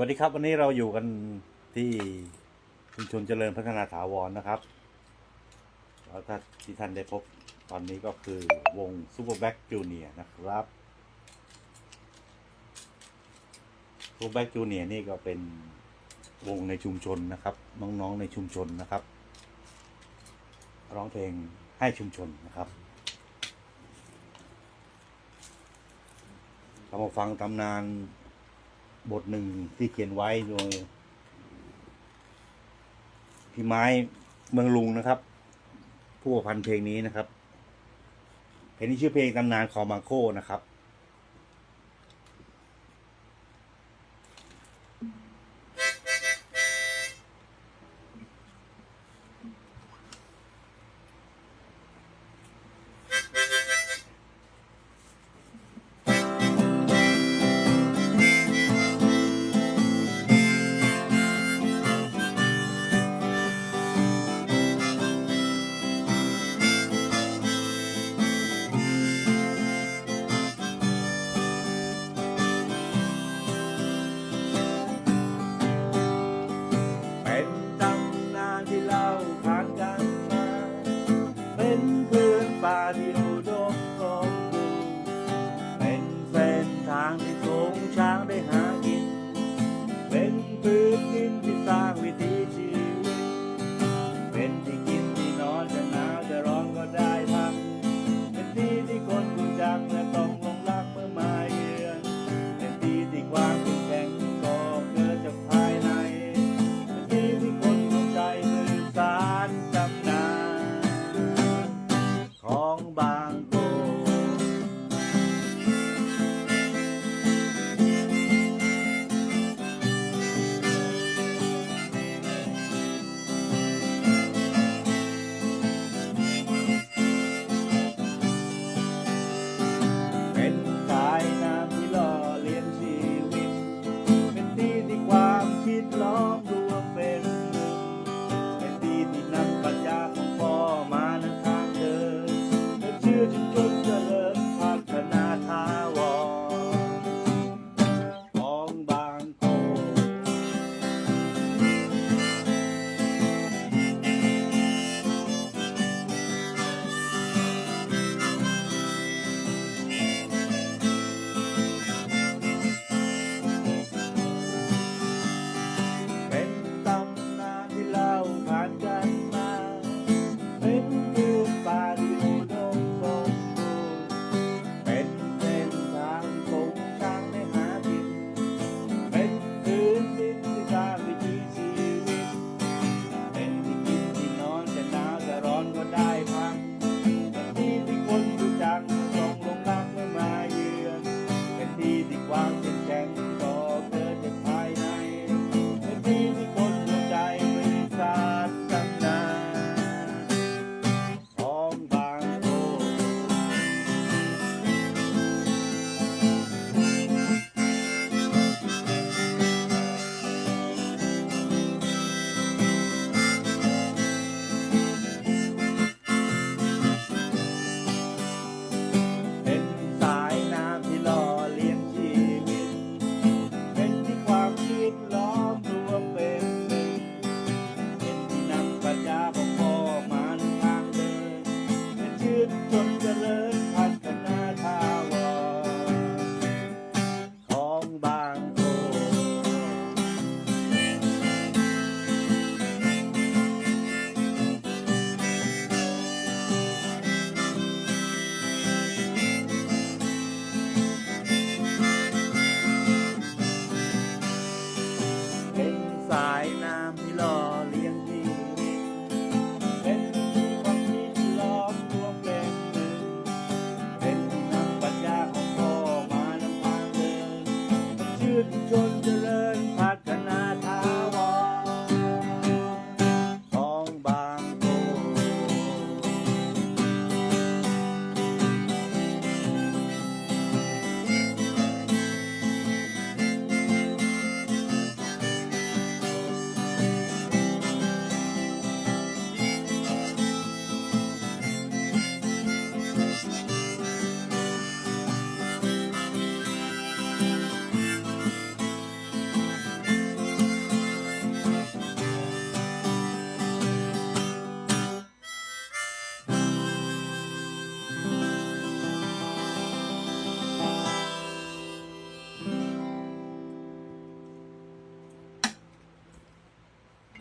สวัสดีครับวันนี้เราอยู่กันที่ชุมชนเจริญพัฒนาถาวรนะครับแล้วถ้าที่ท่านได้พบตอนนี้ก็คือวงซูเปอร์แบ็กจูเนียนะครับซูเปอร์แบ็กจูเนียนี่ก็เป็นวงในชุมชนนะครับ น้องๆในชุมชนนะครับ ร้องเพลงให้ชุมชนนะครับเรามาฟังตำนาน บทหนึ่งที่เขียนไว้โดยพี่ไม้เมืองลุงนะครับ ผู้ประพันเพลงนี้นะครับเพลงนี้ชื่อเพลงตำนานของมาโคนะครับ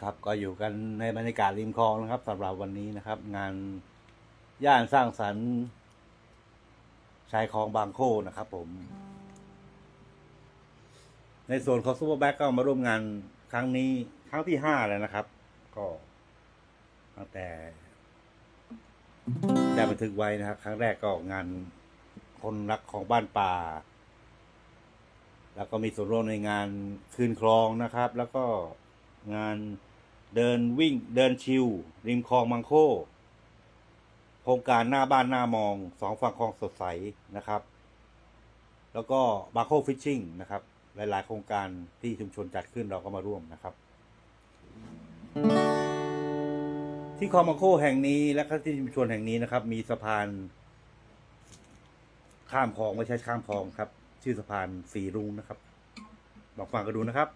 ครับก็อยู่กันในบรรยากาศริมคลองนะครับสำหรับวันนี้นะครับ งานย่านสร้างสรรค์ชายคลองบางโคนะครับ ผม ในส่วนของซูเปอร์แบ็กก็มาร่วมงานครั้งนี้ครั้งที่ห้าแล้วนะครับ ก็ตั้งแต่ได้บันทึกไว้นะครับ ครั้งแรกก็งานคนรักของบ้านป่า แล้วก็มีส่วนร่วมในงานคืนคลองนะครับ แล้วก็ งานเดินวิ่งเดินชิว ริมคลองมังโคโครงการหน้าบ้านหน้ามองสองฝั่งคลองสดใสนะครับ แล้วก็บาโคฟิชชิ่งนะครับ หลาย ๆ โครงการที่ชุมชนจัดขึ้นเราก็มาร่วมนะครับ ที่คลองมังโคแห่งนี้และที่ชุมชนแห่งนี้นะครับ มีสะพานข้ามคลองไม่ใช่ข้ามคลองครับ ชื่อสะพานสีรุ้งนะครับลองฟังกันดูนะครับ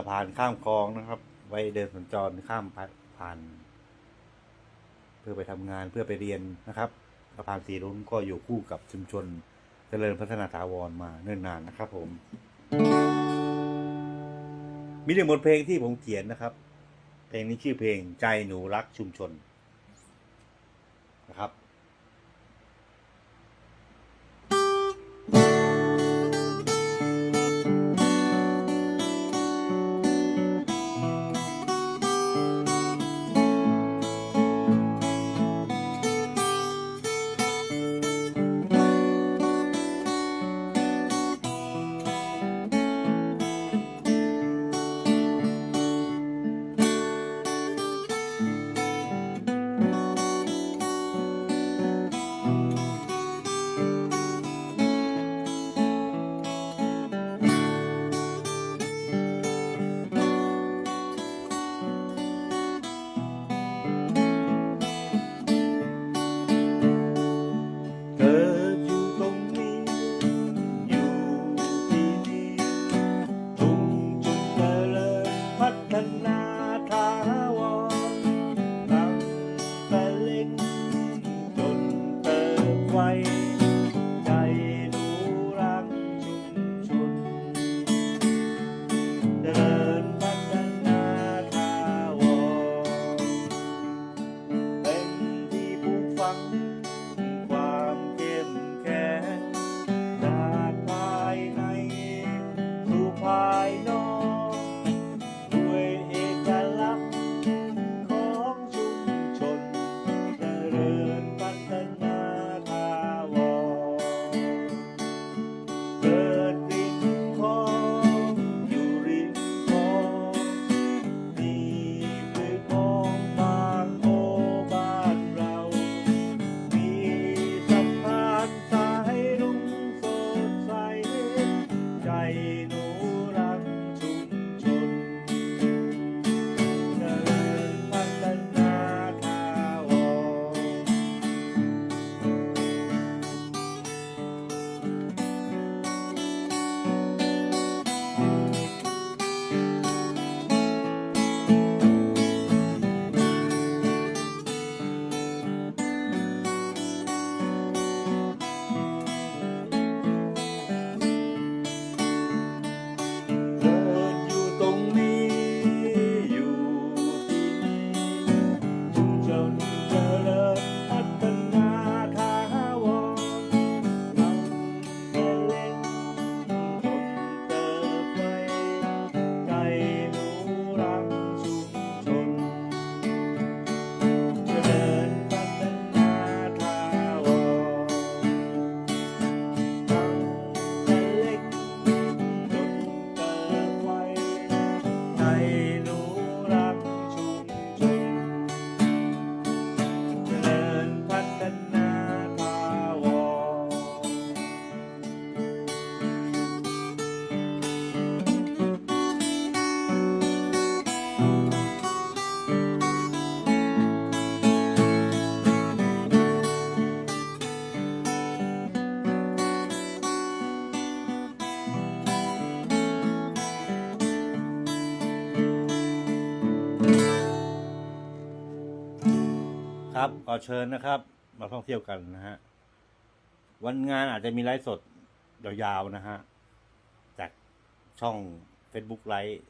ะพานข้ามคลองนะครับ ไว้เดินสัญจรข้ามผ่าน เพื่อไปทำงานเพื่อไปเรียนนะครับสะพานสีรุ้งก็อยู่คู่กับชุมชนเจริญพัฒนาถาวรมาเนิ่นนานนะครับ ผม มีหนึ่งบทเพลงที่ผมเขียนนะครับ เพลงนี้ชื่อเพลงใจหนูรักชุมชนนะครับ ครับขอเชิญนะครับ มาท่องเที่ยวกันนะฮะวันงานอาจจะมีไลฟ์สดยาวๆนะฮะจากช่อง Facebook ไลฟ์